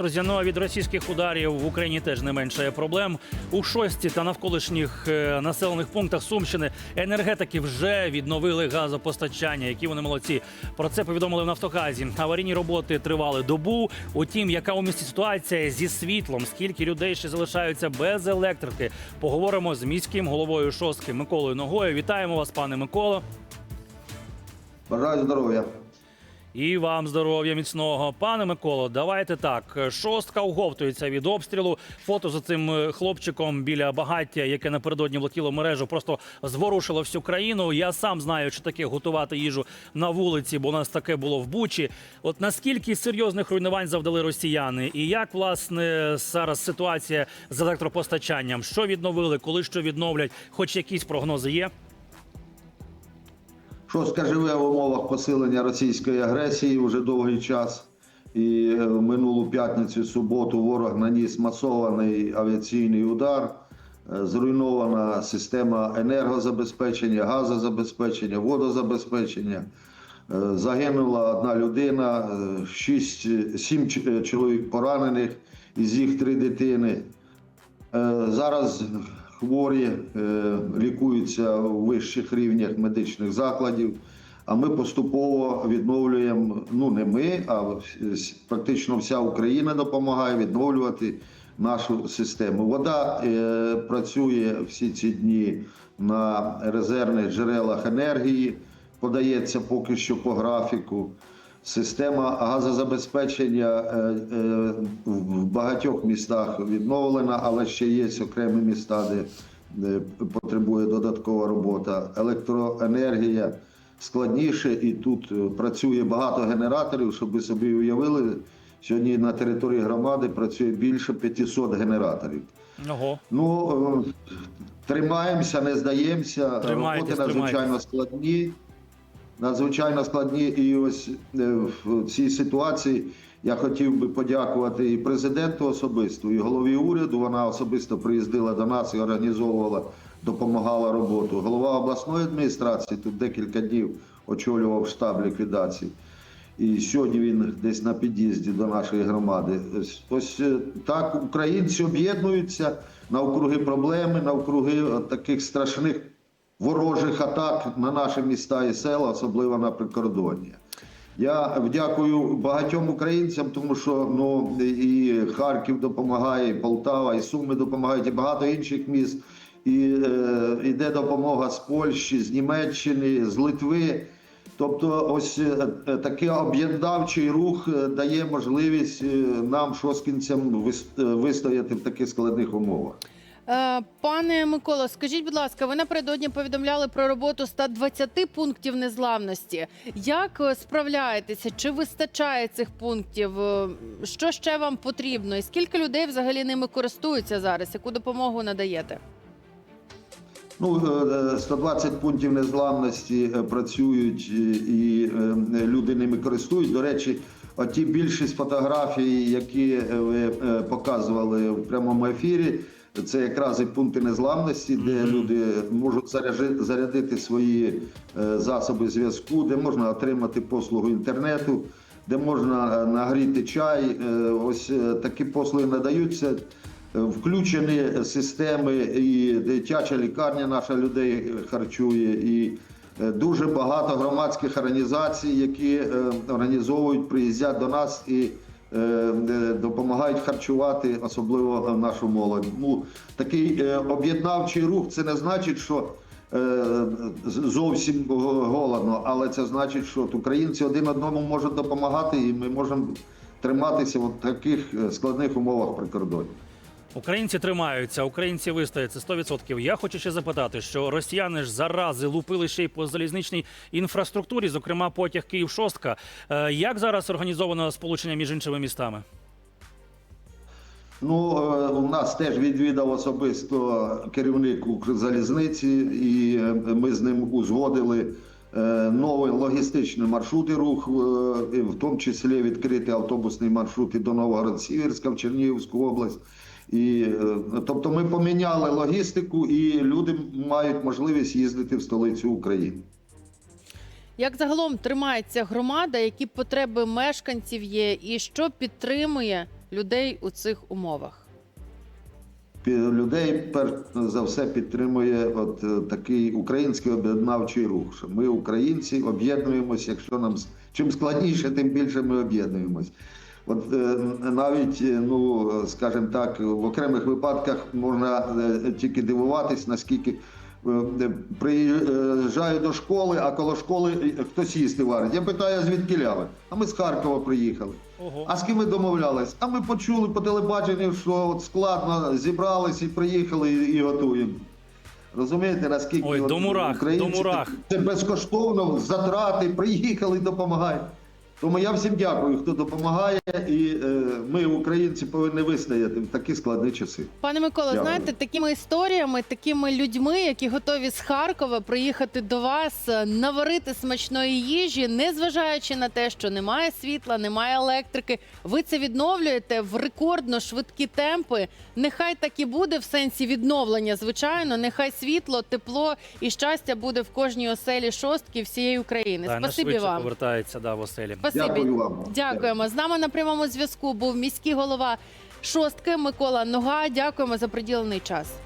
Ну від російських ударів в Україні теж не менше проблем. У шості та навколишніх е, населених пунктах Сумщини енергетики вже відновили газопостачання. Які вони молодці. Про це повідомили в Нафтогазі. Аварійні роботи тривали добу. Утім, яка у місті ситуація зі світлом? Скільки людей ще залишаються без електрики? Поговоримо з міським головою шостки Миколою Ногою. Вітаємо вас, пане Миколо. Бажаю здоров'я. І вам здоров'я міцного. Пане Миколо, давайте так. Шостка оговтується від обстрілу. Фото за цим е, хлопчиком біля багаття, яке напередодні влетіло мережу, просто зворушило всю країну. Я сам знаю, що таке готувати їжу на вулиці, бо у нас таке було в Бучі. От наскільки серйозних руйнувань завдали росіяни, і як власне зараз ситуація з електропостачанням? Що відновили, коли що відновлять? Хоч якісь прогнози є? Шостка живе в умовах посилення російської агресії вже довгий час. І е, в минулу п'ятницю, суботу, ворог наніс масований авіаційний удар. Е, Зруйнована система енергозабезпечення, газозабезпечення, водозабезпечення. Е, Загинула одна людина, е, шість, сім ч- чоловік поранених, із їх три дитини. Зараз хворі е, лікуються у вищих рівнях медичних закладів. А ми поступово відновлюємо. Ну не ми, а практично вся Україна допомагає відновлювати нашу систему. Вода е, працює всі ці дні на резервних джерелах енергії, подається поки що по графіку. Система газозабезпечення е, е, в багатьох містах відновлена, але ще є окремі міста, де, потребує додаткова робота. Електроенергія складніше, і тут е, працює багато генераторів, щоб ви собі уявили. Сьогодні на території громади працює більше 500 генераторів. Ого. Ну, тримаємося, не здаємося. Тримайтесь, Роботи надзвичайно складні. Надзвичайно складні. І ось е, в цій ситуації я хотів би подякувати і президенту особисто, і голові уряду. Вона особисто приїздила до нас і організовувала, допомагала роботу. Голова обласної адміністрації тут декілька днів очолював штаб ліквідації. І сьогодні він десь на під'їзді до нашої громади. Ось- е, так українці об'єднуються навкруги проблеми, навкруги от таких страшних ворожих атак на наші міста і села, особливо на прикордоння. Я вдякую багатьом українцям, тому що ну і Харків допомагає, і Полтава, і Суми допомагають, і багато інших міст. І е, йде допомога з Польщі, з Німеччини, з Литви. Тобто, ось е, е, такий об'єднавчий рух е, дає можливість е, нам, шоскінцям, е, вистояти в таких складних умовах. Е, Пане Микола, скажіть, будь ласка, ви напередодні повідомляли про роботу 120 пунктів незламності. Як е, справляєтеся? Чи вистачає цих пунктів? Е, Що ще вам потрібно? І скільки людей взагалі ними користуються зараз? Яку допомогу надаєте? Ну, е, е, 120 пунктів незламності працюють і люди ними користують. До речі, оті більшість фотографій, які ви показували в прямому ефірі, це якраз і пункти незламності, де люди можуть зарядити свої е, засоби зв'язку, де можна отримати послугу інтернету, де можна е, нагріти чай. Е, Ось е, такі послуги надаються. Включені системи, і дитяча лікарня наша людей харчує, і дуже багато громадських організацій, які організовують, приїздять до нас і допомагають харчувати, особливо нашу молодь. Ну, такий е, об'єднавчий рух це не значить, що е, зовсім голодно, але це значить, що українці один одному можуть допомагати, і ми можемо триматися в таких е, складних умовах прикордоння. Українці тримаються, українці вистоять, це 100%. Я хочу ще запитати, що росіяни ж зарази лупили ще й по залізничній інфраструктурі, зокрема потяг Київ шостка. Е, Як зараз організовано сполучення між іншими містами? Ну, е, у нас теж відвідав особисто керівник Укрзалізниці, і е, ми з ним узгодили нові логістичні маршрути руху, е, в тому числі відкрити автобусні маршрути до Новгород-Сіверська в Чернігівську область. І, е, тобто ми поміняли логістику, і люди мають можливість їздити в столицю України. Як загалом тримається громада? Які потреби мешканців є, і що підтримує людей у цих умовах? Людей перш за все підтримує от е, такий український об'єднавчий рух. Що ми, українці, об'єднуємося. Якщо нам чим складніше, тим більше ми об'єднуємось. От е, навіть, е, ну скажімо так, в окремих випадках можна е, тільки дивуватись, наскільки приїжджаю до школи, а коло школи хтось їсти варить. Я питаю, звідки ляви? А ми з Харкова приїхали. Ого. А з ким ми домовлялись? А ми почули по телебаченню, що от складно зібрались і приїхали і, і готуємо. Розумієте, наскільки Ой, от до мурах, українці до мурах. Це безкоштовно, затрати, приїхали і допомагають. Тому я всім дякую, хто допомагає, і е, ми, українці, повинні вистояти в такі складні часи. Пане Миколо, Дякую. знаєте, такими історіями, такими людьми, які готові з Харкова приїхати до вас, е, наварити смачної їжі, незважаючи на те, що немає світла, немає електрики. Ви це відновлюєте в рекордно швидкі темпи. Нехай так і буде в сенсі відновлення, звичайно. Нехай світло, тепло і щастя буде в кожній оселі шостки всієї України. Та, Спасибі вам. повертається да, в оселі. Спасибі. Дякую вам. Дякуємо. З нами на прямому зв'язку був міський голова шостки Микола Нога. Дякуємо за приділений час.